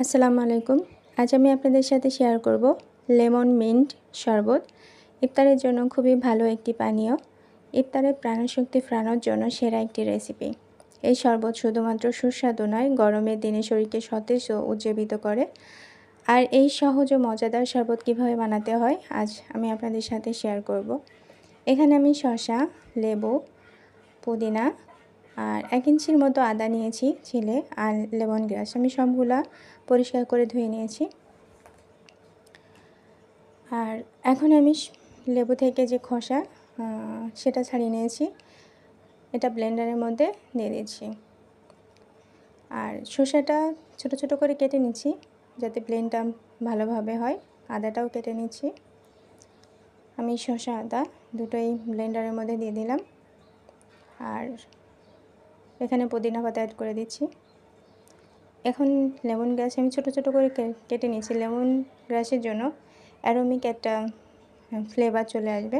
আসসালামু আলাইকুম। আজ আমি আপনাদের সাথে শেয়ার করব লেমন মিন্ট শরবত। ইফতারের জন্য খুবই ভালো একটি পানীয়। ইফতারের প্রাণশক্তি ফ্রানোর জন্য সেরা একটি রেসিপি এই শরবত শুধুমাত্র সুস্বাদু নয় গরমের দিনে শরীরকে সতেজ ও উজ্জীবিত করে। আর এই সহজ ও মজাদার শরবত কীভাবে বানাতে হয়, আজ আমি আপনাদের সাথে শেয়ার করব। এখানে আমি শসা, লেবু, পুদিনা আর এক ইঞ্চির মতো আদা নিয়েছি, ছিলে আর লেমন গ্রাস। আমি সবগুলা পরিষ্কার করে ধুয়ে নিয়েছি। আর এখন আমি লেবু থেকে যে খসা সেটা ছাড়িয়ে নিয়েছি। এটা ব্লেন্ডারের মধ্যে দিয়ে দিচ্ছি। আর শসাটা ছোট ছোট করে কেটে নিচ্ছি, যাতে ব্লেন্ডটা ভালোভাবে হয়। আদাটাও কেটে নিচ্ছি। আমি শসা আদা দুটোই ব্লেন্ডারের মধ্যে দিয়ে দিলাম। আর এখানে পুদিনা পাতা অ্যাড করে দিচ্ছি। এখন লেমন গ্রাস আমি ছোট ছোট করে কেটে নিয়েছি। লেমন গ্রাসের জন্য অ্যারোমিক একটা ফ্লেভার চলে আসবে।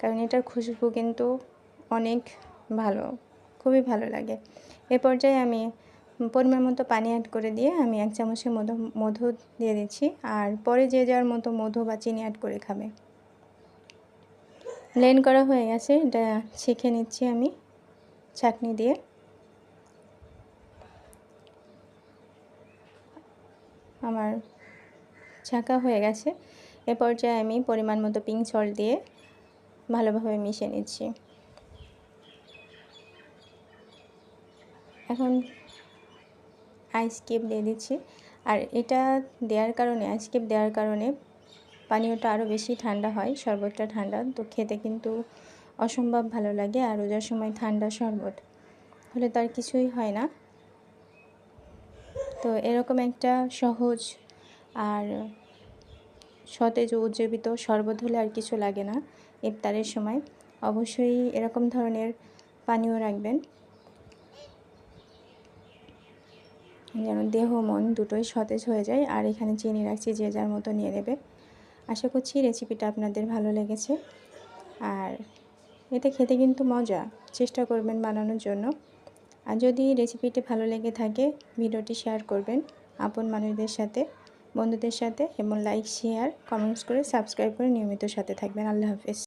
কারণ এটার খুশবু কিন্তু অনেক ভালো, খুবই ভালো লাগে। এ পর্যায়ে আমি পরিমাণ মতো পানি অ্যাড করে দিয়ে আমি এক চামচের মধু মধু দিয়ে দিচ্ছি। আর পরে যে যার মতো মধু বা চিনি অ্যাড করে খাবে। লেন করা হয়ে গেছে। এটা ছেঁকে নিচ্ছি আমি চাটনি দিয়ে। আমার ছাঁকা হয়ে গেছে। এ পর্যায়ে আমি পরিমাণ মতো পিঙ্ক সল্ট দিয়ে ভালোভাবে মিশিয়ে নিচ্ছি। এখন আইস দিয়ে দিচ্ছি। আর এটা দেওয়ার কারণে আইস দেওয়ার কারণে পানীয়টা আরও বেশি ঠান্ডা হয়, শরবতটা ঠান্ডা। তো খেতে কিন্তু অসম্ভব ভালো লাগে আর রোজার সময় ঠান্ডা শরবত। হলে তো আর কিছুই হয় না। তো এরকম একটা সহজ আর সতেজ উজ্জীবিত শরবত হলে আর কিছু লাগে না ইফতারের সময়। অবশ্যই এরকম ধরনের পানীয় রাখবেন। যেন দেহ মন দুটোই সতেজ হয়ে যায়। আর এখানে চিনি রাখছি যে যার মতো নিয়ে নেবে। আশা করছি রেসিপিটা আপনাদের ভালো লেগেছে। আর এটা খেতে কিন্তু মজা। চেষ্টা করবেন বানানোর জন্য। আর যদি রেসিপিটি ভালো লেগে থাকে, ভিডিওটি শেয়ার করবেন আপন মানুষদের সাথে, বন্ধুদের সাথে এবং লাইক শেয়ার কমেন্টস করে সাবস্ক্রাইব করে নিয়মিত সাথে থাকবেন। আল্লাহ হাফেজ।